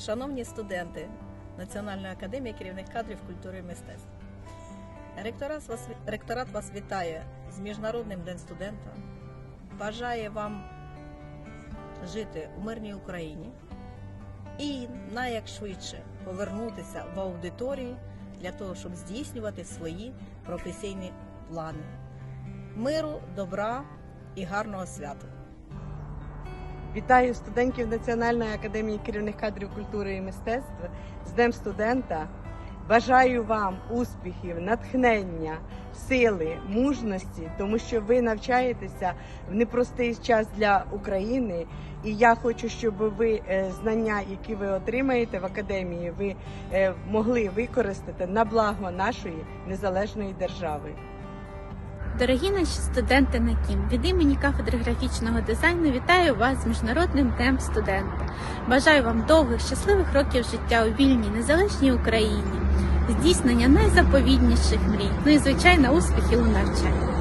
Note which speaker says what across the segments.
Speaker 1: Шановні студенти Національної академії керівних кадрів культури і мистецтв, ректорат вас, ректорат вас вітає з Міжнародним Днем студента, бажає вам жити у мирній Україні і найякшвидше повернутися в аудиторії для того, щоб здійснювати свої професійні плани. Миру, добра і гарного свята!
Speaker 2: Вітаю студентів Національної академії керівних кадрів культури і мистецтва з Днем студента. Бажаю вам успіхів, натхнення, сили, мужності, тому що ви навчаєтеся в непростий час для України. І я хочу, щоб ви е, знання, які ви отримаєте в академії, ви е, могли використати на благо нашої незалежної держави.
Speaker 3: Дорогі наші студенти НАКІМ, від імені кафедри графічного дизайну вітаю вас з Міжнародним днем студента. Бажаю вам довгих, щасливих років життя у вільній, незалежній Україні, здійснення найзаповідніших мрій, ну і звичайно успіхів у навчанні.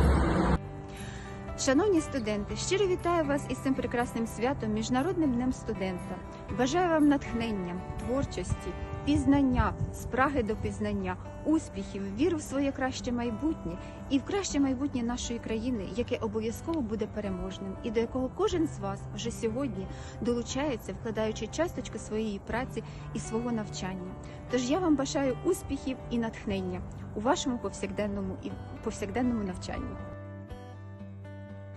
Speaker 4: Шановні студенти, щиро вітаю вас із цим прекрасним святом Міжнародним днем студента. Бажаю вам натхнення, творчості, пізнання, спраги до пізнання, успіхів, віри в своє краще майбутнє і в краще майбутнє нашої країни, яке обов'язково буде переможним, і до якого кожен з вас вже сьогодні долучається, вкладаючи часточку своєї праці і свого навчання. Тож я вам бажаю успіхів і натхнення у вашому повсякденному і повсякденному навчанні.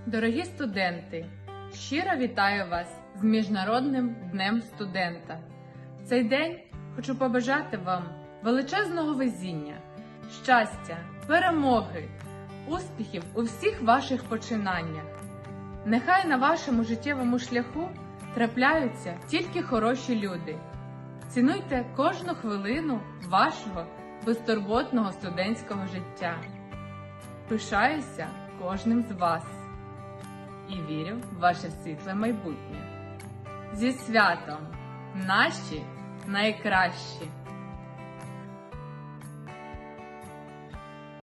Speaker 5: Дорогі студенти, щиро вітаю вас з Міжнародним днем студента. В цей день хочу побажати вам величезного везіння, щастя, перемоги, успіхів у всіх ваших починаннях. Нехай на вашому життєвому шляху трапляються тільки хороші люди. Цінуйте кожну хвилину вашого безтурботного студентського життя. Пишаюся кожним з вас і вірю в ваше світле майбутнє. Зі святом наші найкращі!